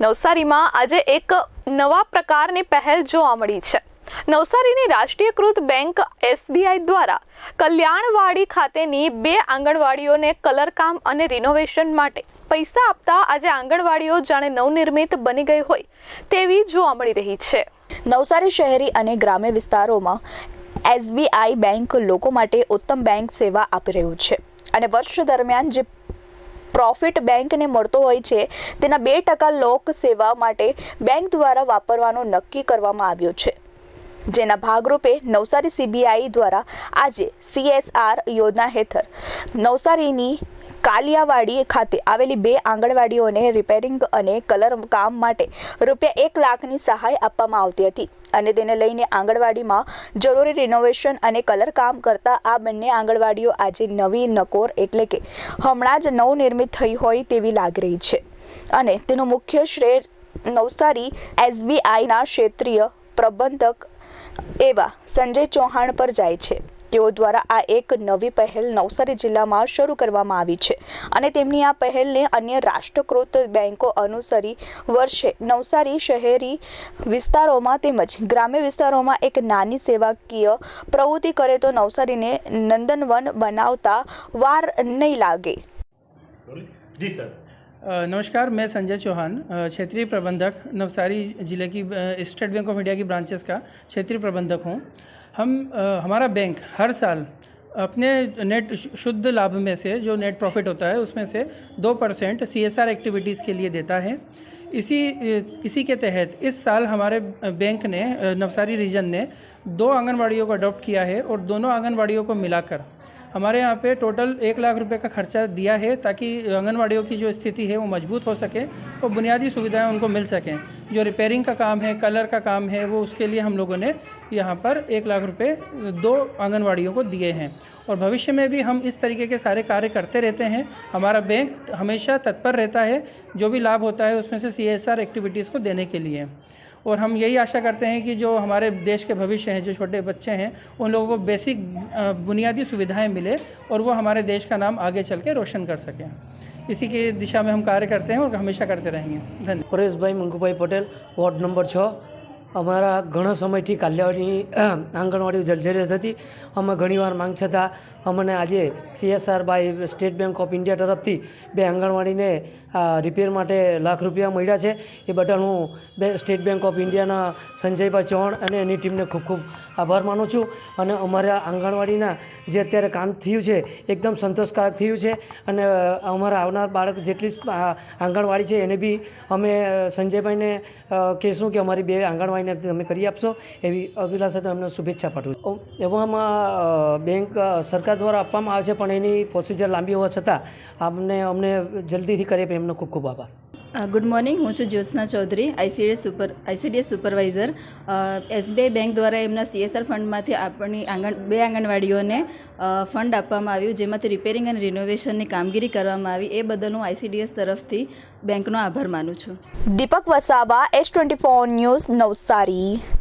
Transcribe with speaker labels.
Speaker 1: નવસારીમાં આજે એક નવા પ્રકારની પહેલ જોવા મળી છે. નવસારીની રાષ્ટ્રીયકૃત બેંક એસબીઆઈ દ્વારા કલ્યાણવાડી ખાતેની બે આંગણવાડીઓને કલરકામ અને રિનોવેશન માટે પૈસા આપતા આજે આંગણવાડીઓ જાણે નવનિર્મિત બની ગઈ હોય તેવી જોવા મળી રહી છે.
Speaker 2: નવસારી શહેરી અને ગ્રામ્ય વિસ્તારોમાં એસબીઆઈ બેંક લોકો માટે ઉત્તમ બેંક સેવા આપી રહ્યું છે. અને વર્ષ દરમિયાન જે પ્રોફિટ બેંકને મળતો હોય છે, તેના બે ટકા લોક સેવા માટે બેંક દ્વારા વાપરવાનો નક્કી કરવામાં આવ્યો છે. જેના ભાગરૂપે નવસારી સીબીઆઈ દ્વારા આજે સીએસઆર યોજના હેઠળ નવસારીની કાલિયાવાડી ખાતે આવેલી બે આંગણવાડીઓને રિપેરિંગ અને કલર કામ માટે રૂપિયા એક લાખની સહાય આપવામાં આવતી હતી અને તેને લઈને આંગણવાડીમાં જરૂરી રિનોવેશન અને કલર કામ કરતા આ બંને આંગણવાડીઓ આજે નવી નકોર એટલે કે હમણાં જ નવનિર્મિત થઈ હોય તેવી લાગી રહી છે. અને તેનો મુખ્ય શ્રેય નવસારી એસબીઆઈના ક્ષેત્રીય પ્રબંધક એવા સંજય ચૌહાણ પર જાય છે. તેઓ દ્વારા આ એક નવી પહેલ નવસારી જિલ્લામાં શરૂ કરવામાં આવી છે અને તેમની આ પહેલને અન્ય રાષ્ટ્રકૃત બેંકો અનુસરી વર્ષે નવસારી શહેરી વિસ્તારોમાં તેમજ ગ્રામ્ય વિસ્તારોમાં એક નાની સેવાકીય પ્રવૃત્તિ કરે તો નવસારીને નંદનવન બનાવતા વાર નહીં લાગે.
Speaker 3: જી,
Speaker 4: સર. नमस्कार, मैं संजय चौहान क्षेत्रीय प्रबंधक, नवसारी ज़िले की स्टेट बैंक ऑफ़ इंडिया की ब्रांचेस का क्षेत्रीय प्रबंधक हूँ। हम हमारा बैंक हर साल अपने नेट शुद्ध लाभ में से जो नेट प्रॉफिट होता है, उसमें से दो percent C S R activities के लिए देता है। इसी इसी के तहत इस साल हमारे बैंक ने नवसारी रीजन ने दो आंगनवाड़ियों को अडॉप्ट किया है और दोनों आंगनवाड़ियों को मिलाकर हमारे यहाँ पे टोटल एक लाख रुपए का खर्चा दिया है ताकि आंगनवाड़ियों की जो स्थिति है वो मज़बूत हो सके और बुनियादी सुविधाएँ उनको मिल सकें। जो रिपेयरिंग का काम है कलर का काम है, वो उसके लिए हम लोगों ने यहाँ पर एक लाख रुपए, दो आंगनवाड़ियों को दिए हैं। और भविष्य में भी हम इस तरीके के सारे कार्य करते रहते हैं। हमारा बैंक हमेशा तत्पर रहता है, जो भी लाभ होता है उसमें से सीएसआर एक्टिविटीज़ को देने के लिए। और हम यही आशा करते हैं कि जो हमारे देश के भविष्य हैं, जो छोटे बच्चे हैं, उन लोगों को बेसिक बुनियादी सुविधाएँ मिले और वो हमारे देश का नाम आगे चल के रोशन कर सकें। इसी की दिशा में हम कार्य करते हैं और हमेशा करते रहेंगे। धन्यवाद
Speaker 5: परेश भाई मंकू भाई पटेल, वार्ड नंबर छः। અમારા ઘણા સમયથી કાલિયાવાડી આંગણવાડી જર્જરિત હતી. અમે ઘણીવાર માંગ છતાં અમને આજે CSR by State Bank of India તરફથી બે આંગણવાડીને રિપેર માટે લાખ રૂપિયા મળ્યા છે. એ બદલ હું બે સ્ટેટ બેંક ઓફ ઇન્ડિયાના સંજયભાઈ ચૌહાણ અને એની ટીમને ખૂબ ખૂબ આભાર માનું છું. અને અમારા આંગણવાડીના જે અત્યારે કામ થયું છે, એકદમ સંતોષકારક થયું છે. અને અમારા આવનાર બાળક જેટલી આંગણવાડી છે, એને બી અમે સંજયભાઈને કહીશું કે અમારી બે આંગણવાડીને તમે કરી આપશો એવી અભિલાષા અમને શુભેચ્છા પાઠવું. એવામાં બેંક સરકાર દ્વારા આપવામાં આવે છે, પણ એની પ્રોસિજર લાંબી હોવા છતાં અમને અમને જલ્દીથી કરી એમનો ખૂબ ખૂબ આભાર
Speaker 6: ગુડ મોર્નિંગ હું છું Jyotsna Chaudhari ICDS super ICDS supervisor SBI bank દ્વારા એમના સીએસઆર ફંડમાંથી આપણી આંગણ, બે આંગણવાડીઓને ફંડ આપવામાં આવ્યું, જેમાંથી રિપેરિંગ અને રિનોવેશનની કામગીરી કરવામાં આવી. એ બદલ હું આઈસીડીએસ તરફથી બેંકનો આભાર માનું છું.
Speaker 2: Deepak Vasava S twenty four news Navsari.